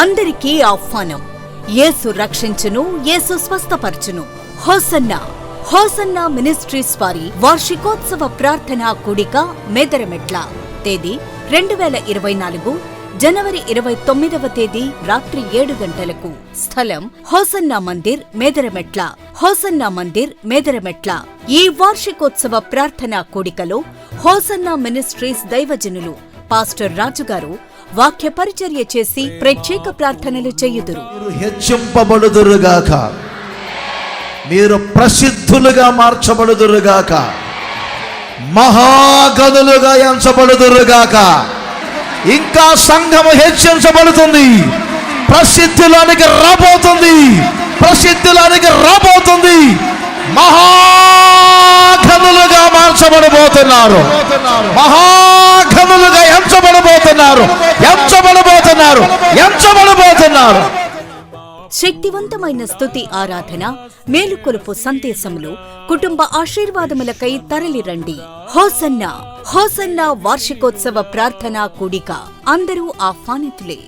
అందరికీ ఆహ్వానం. యేసు రక్షించును యేసు స్వస్థపరచును. హోసన్నా హోసన్నా మినిస్ట్రీస్ వారి వార్షికోత్సవ ప్రార్థనా కూడిక మెదరమెట్ల. తేదీ రెండు వేల ఇరవై నాలుగు జనవరి ఇరవై తొమ్మిదవ తేదీ రాత్రి ఏడు గంటలకు. స్థలం హోసన్నా మందిర్ మేదరమెట్ల. హోసన్నా మందిర్ మేదరమెట్ల. ఈ వార్షికోత్సవ ప్రార్థనా కూడికలో హోసన్నా మినిస్ట్రీస్ దైవజనులు పాస్టర్ రాజుగారు వాక్య పరిచర్య చేసి ప్రత్యేక ప్రార్థనలు చేయుదురు. మీరు హెచ్చింపబడుదురుగాక. మీరు ప్రసిద్ధులుగా మార్చబడుదురుగాక. మహాగనులుగా ఎంచబడుదురుగాక. ఇంకా సంఘము హెచ్చించబడుతుంది. ప్రసిద్ధిలోనికి రాబోతుంది. ప్రసిద్ధిలోనికి రాబోతుంది. మహాఘనులుగా మార్చబడబోతున్నారు. మహాఘనులుగా శక్తివంతమైన స్తుతి ఆరాధన మేలుకొలుపు సందేశములు కుటుంబ ఆశీర్వాదములకై తరలిరండి హోసన్నా హోసన్నా వార్షికోత్సవ ప్రార్థనా కూడిక. అందరూ ఆహ్వానితులే.